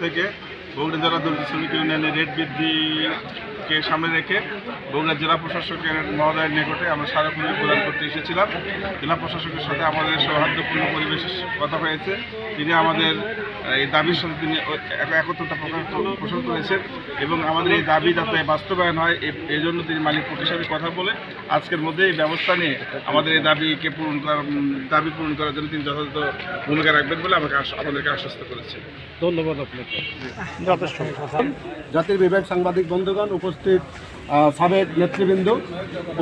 থেকে বগুড়া জেলা দর্জি শ্রমিক ইউনিয়নের রেট বৃদ্ধিকে সামনে রেখে বগুড়া জেলা প্রশাসকের মহোদয়ের নিকটে আমরা স্মারকলিপি প্রদান করতে এসেছিলাম। জেলা প্রশাসকের সাথে আমাদের সৌহার্দ্যপূর্ণ পরিবেশের কথা হয়েছে। তিনি আমাদের এই দাবির সাথে তিনি এক- একত্রতা প্রকাশ পোষণ করেছেন এবং আমাদের এই দাবি যাতে বাস্তবায়ন হয় এই জন্য তিনি মালিক সাথে কথা বলে আজকের মধ্যে এই ব্যবস্থা নিয়ে আমাদের এই দাবিকে পূরণ করার, দাবি পূরণ করার জন্য তিনি যথাযথ ভূমিকা রাখবেন বলে আমাকে আমাদেরকে আশ্বস্ত করেছেন। ধন্যবাদ আপনাকে। যথেষ্ট। জাতির বিবেক সাংবাদিক বন্ধুগণ, উপস্থিত সাবেক নেতৃবৃন্দ,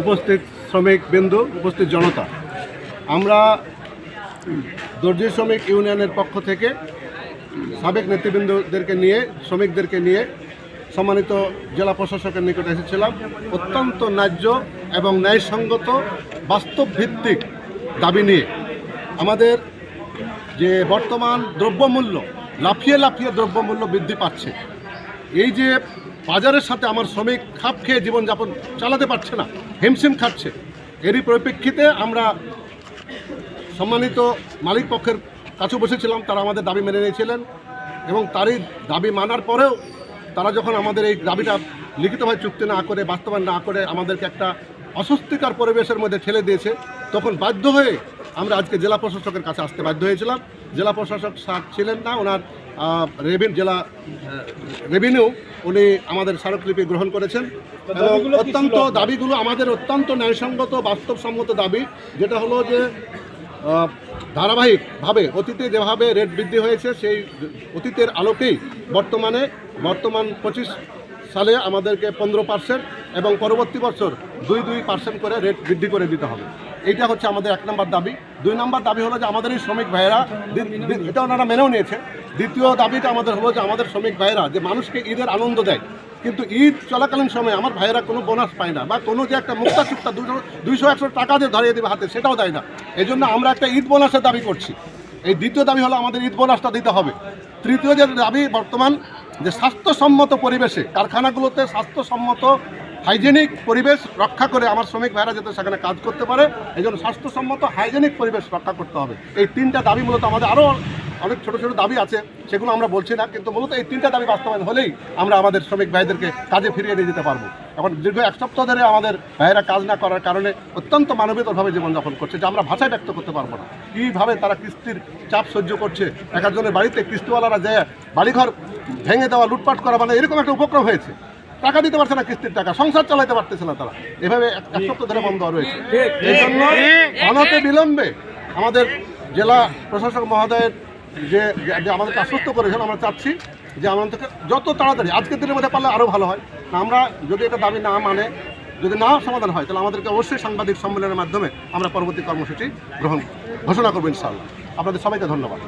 উপস্থিত শ্রমিক বিন্দু, উপস্থিত জনতা। আমরা দর্জি শ্রমিক ইউনিয়নের পক্ষ থেকে সাবেক নেতৃবৃন্দদেরকে নিয়ে, শ্রমিকদেরকে নিয়ে সম্মানিত জেলা প্রশাসকের নিকটে এসেছিলাম। অত্যন্ত ন্যায্য এবং ন্যায়সঙ্গত বাস্তব ভিত্তিক দাবি নিয়ে। আমাদের যে বর্তমান দ্রব্যমূল্য লাফিয়ে লাফিয়ে দ্রব্যমূল্য বৃদ্ধি পাচ্ছে। এই যে বাজারের সাথে আমার শ্রমিক খাপ খেয়ে জীবনযাপন চালাতে পারছে না, হিমশিম খাচ্ছে, এরই পরিপ্রেক্ষিতে আমরা সম্মানিত মালিক পক্ষের কাছে বসেছিলাম, তারা আমাদের দাবি মেনে নিয়েছিলেন এবং তারই দাবি মানার পরেও তারা যখন আমাদের এই দাবিটা লিখিতভাবে চুক্তি না করে, বাস্তবায়ন না করে আমাদেরকে একটা অস্বস্তিকর পরিবেশের মধ্যে ঠেলে দিয়েছে, তখন বাধ্য হয়ে আমরা আজকে জেলা প্রশাসকের কাছে আসতে বাধ্য হয়েছিলাম। জেলা প্রশাসক স্যার ছিলেন না ওনার রেভিন জেলা রেভিনিউ উনি আমাদের স্মারকলিপি গ্রহণ করেছেন। এবং অত্যন্ত দাবিগুলো আমাদের অত্যন্ত ন্যায়সঙ্গত বাস্তবসম্মত দাবি যেটা হলো যে ধারাবাহিকভাবে অতীতে যেভাবে রেট বৃদ্ধি হয়েছে সেই অতীতের আলোকেই বর্তমানে বর্তমান পঁচিশ সালে আমাদেরকে পনেরো পার্সেন্ট এবং পরবর্তী বছর দুই দুই পার্সেন্ট করে রেট বৃদ্ধি করে দিতে হবে। এইটা হচ্ছে আমাদের এক নম্বর দাবি। দুই নম্বর দাবি হলো যে আমাদের এই শ্রমিক ভাইয়েরা এটা ওনারা মেনেও নিয়েছে। দ্বিতীয় দাবিটা আমাদের হলো যে আমাদের শ্রমিক ভাইয়েরা যে মানুষকে ঈদের আনন্দ দেয়। কিন্তু ঈদ চলাকালীন সময় আমার ভাইয়েরা কোনো বোনাস পায় না বা কোনো যে একটা মুক্তা চুক্তা দুইশো, একশো টাকা যে ধরিয়ে দেবে হাতে, সেটাও দেয় না। এই জন্য আমরা একটা ঈদ বোনাসের দাবি করছি। এই দ্বিতীয় দাবি হলো আমাদের ঈদ বোনাসটা দিতে হবে। তৃতীয় যে দাবি বর্তমান, যে স্বাস্থ্যসম্মত পরিবেশে কারখানাগুলোতে স্বাস্থ্যসম্মত হাইজেনিক পরিবেশ রক্ষা করে আমার শ্রমিক ভাইরা যাতে সেখানে কাজ করতে পারে, এই জন্য স্বাস্থ্যসম্মত হাইজেনিক পরিবেশ রক্ষা করতে হবে। এই তিনটা দাবি মূলত আমাদের আরও অনেক ছোট ছোট দাবি আছে, সেগুলো আমরা বলছি না, কিন্তু মূলত এই তিনটা দাবি বাস্তবায়ন হলেই আমরা আমাদের শ্রমিক ভাইদেরকে কাজে ফিরিয়ে নিয়ে যেতে পারব। এখন দীর্ঘ এক সপ্তাহ ধরে আমাদের ভাইয়েরা কাজ না করার কারণে অত্যন্ত মানবিকভাবে জীবনযাপন করছে, যে আমরা ভাষায় ব্যক্ত করতে পারব না। কীভাবে তারা কিস্তির চাপ সহ্য করছে? এক একজনের বাড়িতে কিস্তিওয়ালারা যায়, বাড়িঘর ভেঙে দেওয়া, লুটপাট করা মানে এরকম একটা উপক্রম হয়েছে। টাকা দিতে পারছে না কিস্তির টাকা, সংসার চালাতে পারতেছে না তারা। এভাবে এক সপ্তাহ ধরে বন্ধ রয়েছে। এই জন্য বিলম্বে আমাদের জেলা প্রশাসক মহোদয়ের যে যে আমাদেরকে আশ্বস্ত করেছেন, আমরা চাচ্ছি যে আমাদেরকে যত তাড়াতাড়ি, আজকের দিনের মধ্যে পারলে আরও ভালো হয়। আমরা যদি এটা দাবি না মানে যদি না সমাধান হয়, তাহলে আমাদেরকে অবশ্যই সাংবাদিক সম্মেলনের মাধ্যমে আমরা পরবর্তী কর্মসূচি গ্রহণ ঘোষণা করব ইনশাআল্লাহ। আপনাদের সবাইকে ধন্যবাদ।